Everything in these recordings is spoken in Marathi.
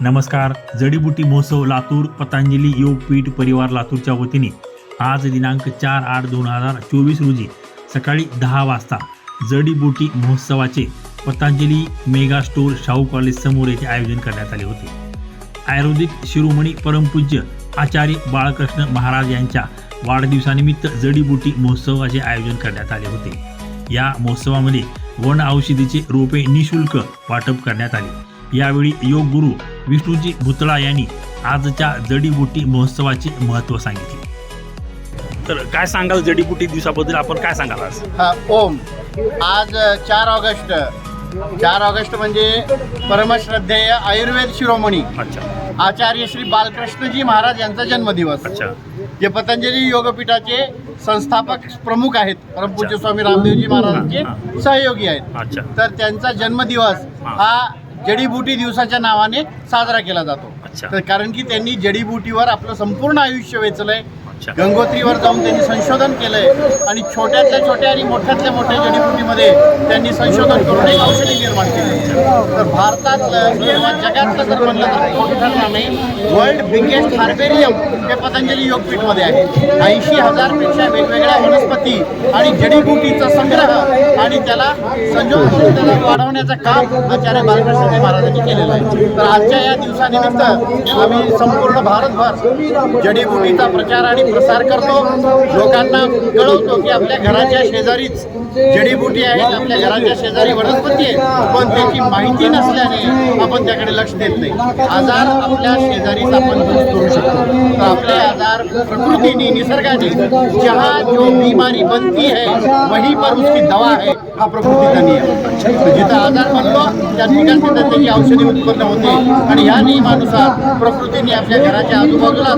नमस्कार. जडीबुटी महोत्सव लातूर पतंजली योगपीठ परिवार लातूरच्या वतीने आज दिनांक चार आठ दोन हजार चोवीस रोजी सकाळी दहा वाजता जडीबुटी महोत्सवाचे Patanjali mega store Shahu college समोर येथे आयोजन करण्यात आले होते. आयुर्वेदिक शिरोमणी परमपूज्य आचार्य बाळकृष्ण महाराज यांच्या वाढदिवसानिमित्त जडीबुटी महोत्सवाचे आयोजन करण्यात आले होते. या महोत्सवामध्ये वन औषधीचे रोपे निशुल्क वाटप करण्यात आले. यावेळी योग गुरु विष्णूजी भुतळा यांनी आजच्या जडीबुटी महोत्सवाचे महत्त्व सांगितले. तर काय सांगाल जडीबुटी दिवसाबद्दल? आपण काय सांगाल आज? हा ओम. आज चार ऑगस्ट. चार ऑगस्ट म्हणजे परमश्रद्धेय आयुर्वेद शिरोमणी. अच्छा. आचार्य श्री बालकृष्णजी महाराज यांचा जन्मदिवस. अच्छा. जे पतंजली योगपीठाचे संस्थापक प्रमुख आहेत परमपूज्य स्वामी रामदेवजी महाराजांचे सहयोगी आहेत. अच्छा. तर त्यांचा जन्मदिवस हा. जडीबुटी दिवसाच्या नावाने साजरा केला जातो. अच्छा. तर कारण की त्यांनी जडीबुटीवर आपलं संपूर्ण आयुष्य वेचलंय. अच्छा. गंगोत्रीवर जाऊन त्यांनी संशोधन केलंय. आणि छोट्यातल्या छोट्या आणि मोठ्यातल्या मोठ्या जडीबुटीमध्ये त्यांनी संशोधन करून एक औषधी तर भारतातलं किंवा जगातलं जर म्हणलं तर मोठं नाही. वर्ल्ड बिगेस्ट हार्बेरियम हे पतंजली योगपीठमध्ये आहे. ऐंशी हजारपेक्षा वेगवेगळ्या वनस्पती आणि जडीबुटीचा संग्रह आणि त्याला संजोग करून त्याला वाढवण्याचं काम आचार्य बालकृष्ण महाराजांनी केलेलं आहे. तर आजच्या या दिवसानिमित्त आम्ही संपूर्ण भारतभर जडीबुटीचा प्रचार आणि प्रसार करतो. लोकांना कळवतो की आपल्या घराच्या शेजारीच जडीबुटी आहेत आपल्या घराच्या शेजारी वनस्पती आहे पण त्याची माहिती नसल्याने आपण त्याकडे लक्ष देत नाही. आजार आपल्या शेजारीच आपण दूर करू शकतो. तर आपले आजार प्रकृतीने निसर्गाने जहा जो बीमारी बनती है वही पर उसकी दवा है हा प्रकृतीचा नियम? तर जिथं आजार बनलो त्या ठिकाणी तिथं त्याची औषधी उत्पन्न होते. आणि ह्या नियमानुसार प्रकृतीने आपल्या घराच्या आजूबाजूला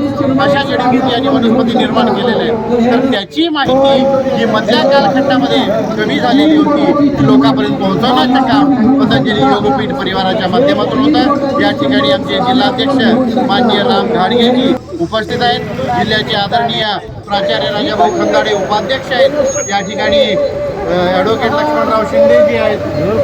अशा जडीबुटी आणि वनस्पती निर्माण केलेल्या आहेत. तर त्याची माहिती जी मधल्या कालखंडामध्ये कमी झालेली होती. ती लोकांपर्यंत पोहोचवण्याचं काम पतंजली योगपीठ परिवाराच्या माध्यमातून होतं. या ठिकाणी आमचे जिल्हाध्यक्ष माननीय राम घाडगेजी उपस्थित आहेत. जिल्ह्याचे आदरणीय प्राचार्य राजाभाऊ खंदाडे उपाध्यक्ष आहेत. या ठिकाणी ॲडव्होकेट लक्ष्मणराव शिंदेजी आहेत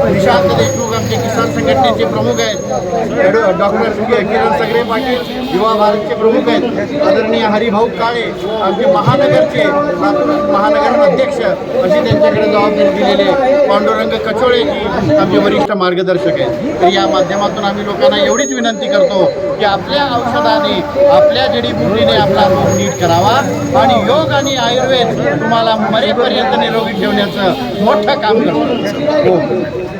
निशांत देशमुख आमचे किसान संघटनेचे प्रमुख आहेत ॲडो डॉक्टर किरण सगळे पाटील युवा भारतचे प्रमुख आहेत आदरणीय हरिभाऊ काळे आमचे महानगरचे महानगर अध्यक्ष अशी त्यांच्याकडे जबाबदारी दिलेली आहे. पांडुरंग कचोळेजी आमचे वरिष्ठ मार्गदर्शक आहेत. तर या माध्यमातून आम्ही लोकांना एवढीच विनंती करतो की आपल्या औषधाने आपल्या जडीबुटीने आपला रोग नीट करावा आणि योग आणि आयुर्वेद तुम्हाला मरेपर्यंत निरोगी ठेवण्याचं मोठं काम करतो.